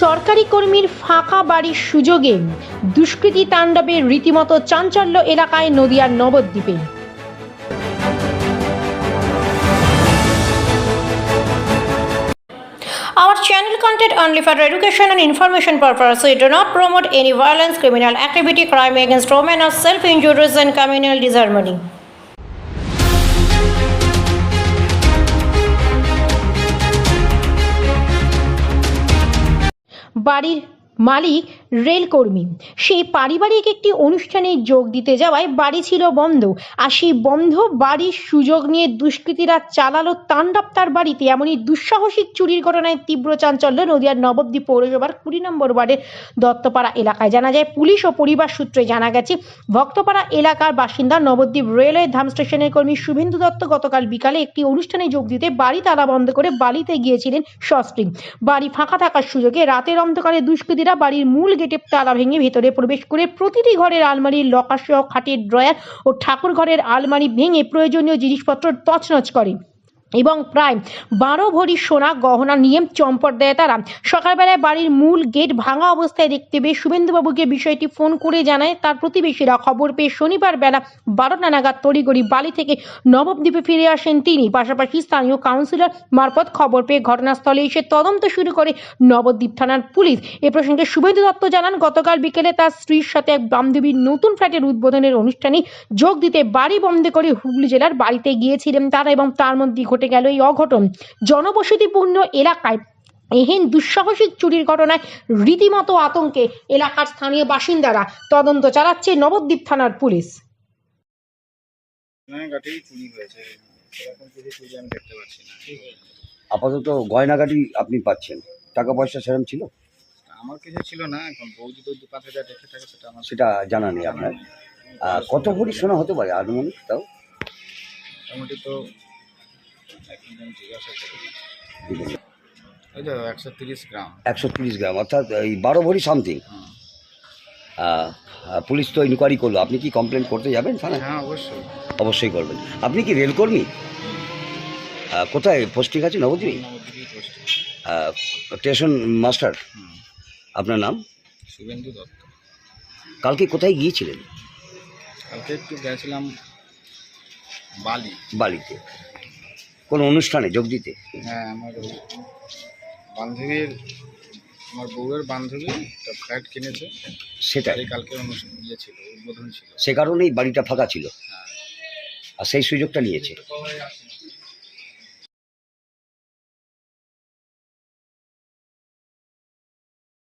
সরকারি কর্মীর ফাঁকা বাড়ির সুযোগে দুষ্কৃতী তাণ্ডবে রীতিমতো চাঞ্চল্য এলাকায় নদিয়ার নবদ্বীপে Our channel content only for education and information purpose. We do not promote any violence, criminal activity, crime against women, or self-injuries and communal disharmony. বাড়ির মালিক রেলকর্মী। সেই পারিবারিক একটি অনুষ্ঠানে যোগ দিতে যাওয়ায় বাড়ি ছিল বন্ধ। আর সেই বন্ধ বাড়ির সুযোগ নিয়ে দুষ্কৃতীরা চালালো তাণ্ডব তার বাড়িতে। এমনই দুঃসাহসিক চুরির ঘটনায় তীব্র চাঞ্চল্য নদিয়ার নবদ্বীপ পৌরসভার কুড়ি নম্বর ওয়ার্ডের দত্তপাড়া এলাকায়। জানা যায়, পুলিশ ও পরিবার সূত্রে জানা গেছে, ভক্তপাড়া এলাকার বাসিন্দা নবদ্বীপ রেলওয়ে ধাম স্টেশনের কর্মী শুভেন্দু দত্ত গতকাল বিকালে একটি অনুষ্ঠানে যোগ দিতে বাড়ি তালা বন্ধ করে বাড়িতে গিয়েছিলেন সস্ত্রী। বাড়ি ফাঁকা থাকার সুযোগে রাতের অন্ধকারে দুষ্কৃতীরা বাড়ির মূল গেটে তালা ভেঙে ভেতরে প্রবেশ করে প্রতিটি ঘরের আলমারির লকার সহ খাটের ড্রয়ার ও ঠাকুর ঘরের আলমারি ভেঙে প্রয়োজনীয় জিনিসপত্র তছনছ করে। এবং প্রায় বারো ভরি সোনা গহনা নিয়ে চম্পট দেয় তারা। সকালবেলায় বাড়ির মূল গেট ভাঙা অবস্থায় দেখতে পেয়ে শুভেন্দুবাবুকে বিষয়টি ফোন করে জানায় তার প্রতিবেশীরা। খবর পেয়ে শনিবার বেলা বারোটা নাগাদ তড়িগড়ি বালি থেকে নবদ্বীপে ফিরে আসেন তিনি। পাশাপাশি স্থানীয় কাউন্সিলর মারফত খবর পেয়ে ঘটনাস্থলে এসে তদন্ত শুরু করে নবদ্বীপ থানার পুলিশ। এ প্রসঙ্গে শুভেন্দু দত্ত জানান, গতকাল বিকেলে তার স্ত্রীর সাথে এক বান্ধবীর নতুন ফ্ল্যাটের উদ্বোধনের অনুষ্ঠানে যোগ দিতে বাড়ি বন্ধ করে হুগলি জেলার বাড়িতে গিয়েছিলেন তারা এবং তার মধ্যে ঘটে গেল এই অঘটন। জনবসতিপূর্ণ এলাকায় এহেন দুঃসাহসিক চুরির ঘটনায় রীতিমতো আতঙ্কে এলাকার স্থানীয় বাসিন্দারা তদন্ত চালাচ্ছে নবদ্বীপ থানার পুলিশ। গয়নাগাটি চুরি হয়েছে। সেরকম কিছু চুরি আমি দেখতে পাচ্ছি না। আপাতত গয়নাগাটি আপনি পাচ্ছেন। টাকা পয়সা সেরকম ছিল? আমার কিছু ছিল না এখন বৌদি তো দু পাঁচ হাজার রেখে থাকে সেটা আমার সেটা জানা নেই আপনার। কত ভরি সোনা হতে পারে আনুমানিক তাও? মোটামুটি তো একশো তিরিশ গ্রাম। অর্থাৎ এই বারো ভরি সামথিং। পুলিশ তো ইনকোয়ারি করল আপনি কি কমপ্লেন করতে যাবেন থানায়? হ্যাঁ অবশ্যই। অবশ্যই করবেন। আপনি কি রেলকর্মী কোথায়? পোস্টিং আছে নবদ্বীপ? স্টেশন মাস্টার আপনার নাম? শুভেন্দু দত্ত। কালকে কোথায় গিয়েছিলেন? কালকে একটু গেছিলাম বালি। বাড়িতে কোনো অনুষ্ঠানে যোগ দিতে? হ্যাঁ আমার বান্ধবীর আমার বউয়ের বান্ধবী একটা ফ্ল্যাট কিনেছে। সেটাই। কালকে অনুষ্ঠান ইয়ে ছিল উদ্বোধন ছিল। সে কারণেই বাড়িটা ফাঁকা ছিল। হ্যাঁ। আর সেই সুযোগটা নিয়েছে।